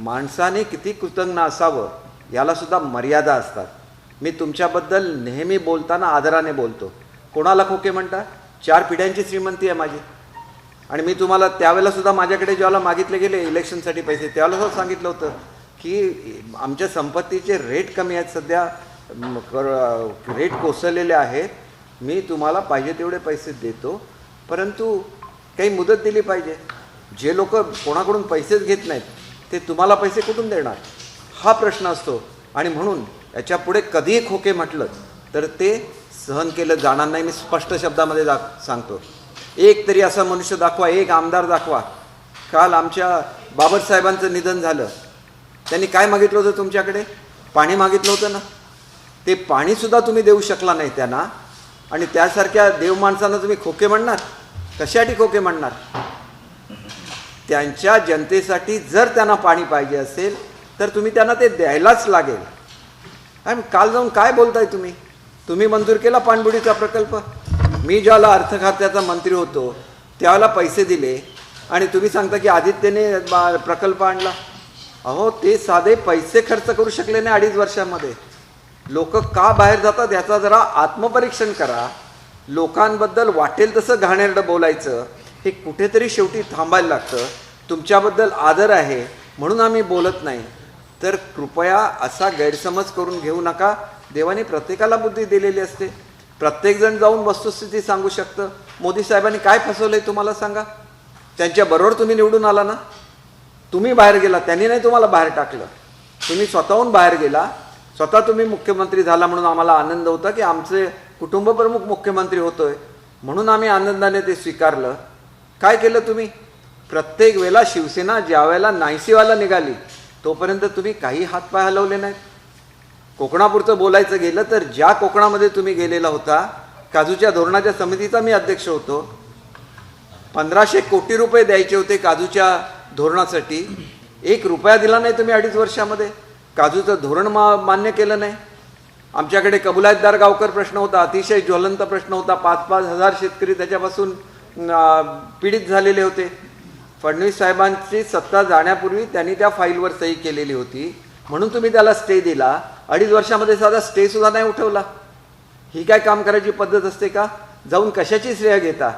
माणसाने किती कृतज्ञ असावं याला सुद्धा मर्यादा असतात. मी तुमच्याबद्दल नेहमी बोलताना आदराने बोलतो. कोणाला खोके म्हणता? चार पिढ्यांची श्रीमंती आहे माझी. आणि मी तुम्हाला त्यावेळेला सुद्धा माझ्याकडे ज्याला मागितले गेले इलेक्शनसाठी पैसे त्यावेळेलासुद्धा सांगितलं होतं की आमच्या संपत्तीचे रेट कमी आहेत सध्या कर- रेट कोसळलेले आहेत. मी तुम्हाला पाहिजे तेवढे पैसे देतो. परंतु काही मुदत दिली पाहिजे. जे लोक कोणाकडून पैसेच घेत नाहीत ते तुम्हाला पैसे कुठून देणार? हा प्रश्न असतो. आणि म्हणून याच्यापुढे कधीही खोके म्हटलं तर ते सहन केलं जाणार नाही. मी स्पष्ट शब्दामध्ये दाख सांगतो. एक तरी असा मनुष्य दाखवा एक आमदार दाखवा. काल आमच्या बाबासाहेबांचं निधन झालं. त्यांनी काय मागितलं होतं तुमच्याकडे? पाणी मागितलं होतं ना? ते पाणीसुद्धा तुम्ही देऊ शकला नाही त्यांना. आणि त्यासारख्या देव माणसांना तुम्ही खोके म्हणणार? कशासाठी खोके म्हणणार? त्यांच्या जनतेसाठी जर त्यांना पाणी पाहिजे असेल तर तुम्ही त्यांना ते द्यायलाच लागेल. आणि काल जाऊन काय बोलताय तुम्ही? तुम्ही मंजूर केला पाणबुडीचा प्रकल्प? मी ज्याला अर्थ खात्याचा मंत्री होतो त्यावेळेला पैसे दिले आणि तुम्ही सांगता की आदित्यने बा- प्रकल्प आणला. अहो ते साधे पैसे खर्च करू शकले नाही अडीच वर्षामध्ये. लोक का बाहेर जातात याचा जरा आत्मपरीक्षण करा. लोकांबद्दल वाटेल तसं घाणेरडं बोलायचं. हे कुठेतरी शेवटी थांबायला लागतं. तुमच्याबद्दल आदर आहे म्हणून आम्ही बोलत नाही. तर कृपया असा गैरसमज करून घेऊ नका. देवाने प्रत्येकाला बुद्धी दिलेली असते. प्रत्येकजण जाऊन वस्तुस्थिती सांगू शकतं. मोदी साहेबांनी काय फसवलंय तुम्हाला सांगा? त्यांच्याबरोबर तुम्ही निवडून आला ना? तुम्ही बाहेर गेला त्यांनी नाही तुम्हाला बाहेर टाकलं. तुम्ही स्वतःहून बाहेर गेला. स्वतः तुम्ही मुख्यमंत्री झाला म्हणून आम्हाला आनंद होता की आमचे कुटुंब प्रमुख मुख्यमंत्री होतोय. म्हणून आम्ही आनंदाने ते स्वीकारलं. काय केलं तुम्ही? प्रत्येक वेळेला शिवसेना ज्या वेळेला नाहीसीवाला निघाली तोपर्यंत तुम्ही काही हातपाय हलवले नाहीत. कोकणापुरतं बोलायचं गेलं तर ज्या कोकणामध्ये तुम्ही गेलेला होता काजूच्या धोरणाच्या समितीचा मी अध्यक्ष होतो. पंधराशे कोटी रुपये द्यायचे होते काजूच्या धोरणासाठी. एक रुपया दिला नाही तुम्ही अडीच वर्षामध्ये. काजूचं धोरण मा मान्य केलं नाही. आमच्याकडे कबुलायतदार गावकर प्रश्न होता अतिशय ज्वलंत प्रश्न होता. पाच पाच हजार शेतकरी त्याच्यापासून पीडित झालेले होते. फडणवीस साहेबांची सत्ता जाण्यापूर्वी त्यांनी त्या फाईलवर सही केलेली होती. म्हणून तुम्ही त्याला स्टे दिला. अडीच वर्षामध्ये साधा स्टे सुद्धा नाही उठवला. ही काय काम करायची पद्धत असते का? जाऊन कशाची श्रेय घेता?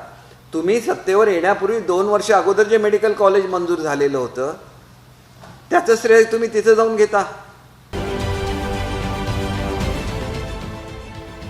तुम्ही सत्तेवर येण्यापूर्वी दोन वर्ष अगोदर जे मेडिकल कॉलेज मंजूर झालेलं होतं त्याचं श्रेय तुम्ही तिथं जाऊन घेता.